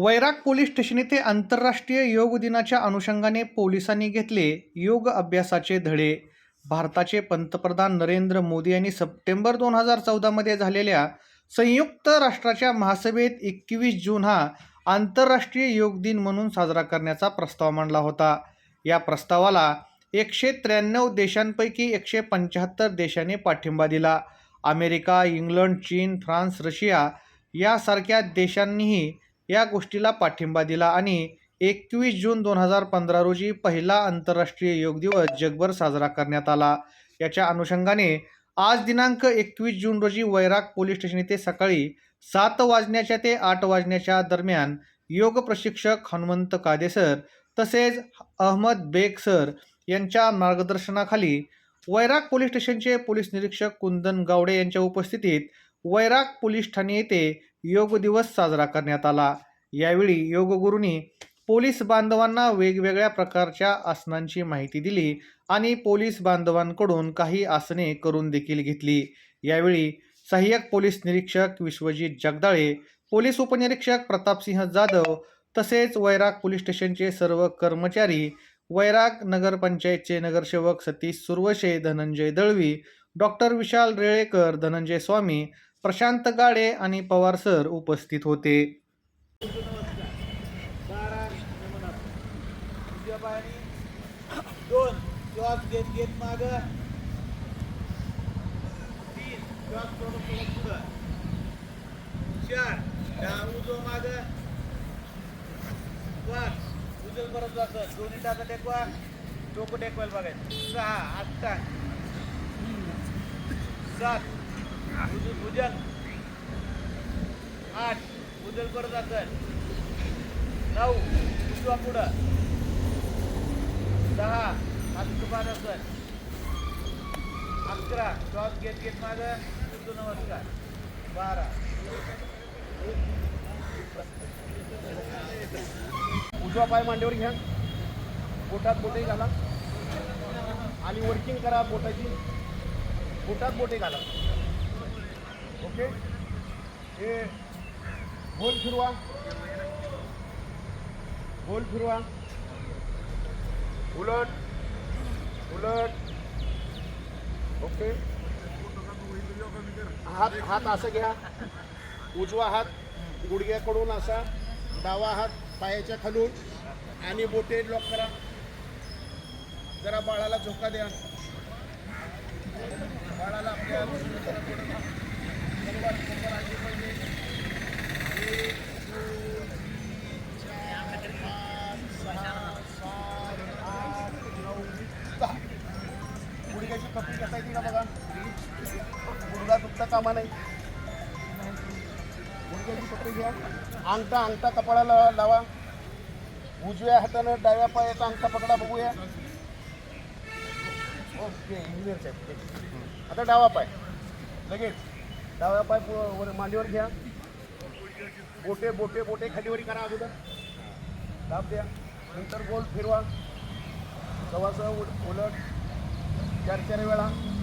वैराग police station येथे आंतरराष्ट्रीय योग दिनाच्या अनुषंगाने पोलिसांनी घेतले योग अभ्यासाचे धडे. भारताचे पंतप्रधान नरेंद्र मोदी यांनी सप्टेंबर दोन हजार चौदामध्ये झालेल्या संयुक्त राष्ट्राच्या महासभेत एकवीस जून हा आंतरराष्ट्रीय योग दिन म्हणून साजरा करण्याचा प्रस्ताव मांडला होता. या प्रस्तावाला एकशे त्र्याण्णव देशांपैकी एकशे पंच्याहत्तर देशाने पाठिंबा दिला. अमेरिका इंग्लंड चीन फ्रान्स रशिया यासारख्या देशांनीही या गोष्टीला पाठिंबा दिला आणि एकवीस जून दोन हजार पंधरा रोजी पहिला आंतरराष्ट्रीय योग दिवस जगभर साजरा करण्यात आला. याच्या अनुषंगाने आज दिनांक एकवीस जून रोजी वैराग पोलीस स्टेशन येथे सकाळी सात वाजण्याच्या ते आठ वाजण्याच्या दरम्यान योग प्रशिक्षक हनुमंत कादेसर तसेच अहमद बेग सर यांच्या मार्गदर्शनाखाली वैराग पोलीस स्टेशनचे पोलीस निरीक्षक कुंदन गावडे यांच्या उपस्थितीत वैराग पोलीस ठाणे येथे योग दिवस साजरा करण्यात आला. यावेळी योगगुरूंनी पोलीस बांधवांना वेगवेगळ्या प्रकारच्या आसनांची माहिती दिली आणि पोलीस बांधवांकडून काही आसने करून देखील घेतली. यावेळी सहाय्यक पोलीस निरीक्षक विश्वजित जगदाळे पोलीस उपनिरीक्षक प्रतापसिंह जाधव तसेच वैराग पोलीस स्टेशनचे सर्व कर्मचारी वैराग नगरपंचायतचे नगरसेवक सतीश सुरवशे धनंजय दळवी डॉक्टर विशाल रेळेकर धनंजय स्वामी प्रशांत गाडे आणि पवार सर उपस्थित होते बारा उजव्या पायाने दोन श्वास घेत घेत माग तीन श्वास सोडत सोडत पुढं चार दहा उजव माग पाच उजल परत जातं दोन्ही टाका टेकवा टोकं टेकवायला बघायचं सहा आठ टाक सात भुजल आठ भुजल परत असेल नऊ उजवा पुढं दहा हात असेल अकरा श्वास घेत घेत माझं सूर्य नमस्कार बारा उजवा पाय मांडीवर घ्या. बोटात बोटे घाला. आणि वर्किंग करा बोटाची. बोटात बोटे घाला. ओके? हे गोल फिरवा. गोल फिरवा. उलट उलट. ओके? हात हात असं घ्या. उजवा हात गुडघ्याकडून असा. डावा हात पायाच्या खालून. आणि बोटे लॉक करा. जरा बाळाला झोका द्या. बाळाला आपल्या गुडघ्याची कपडी घेता येते का बघा गुडघा दुखता कामा नाही गुडघ्याची कपडी घ्या अंगठा अंगठा कपाळाला लावा उजव्या हातानं डाव्या पायाचा अंगठा पकडा बघूया ओके इंजिनियर साहेब आता डावा पाय. लगेच. डाव्या पाय वर मांडीवर घ्या. बोटे बोटे बोटे खालीवरी करा अगोदर. दाब द्या. नंतर गोल फिरवा. सव्वासह उलट. चार चार वेळा.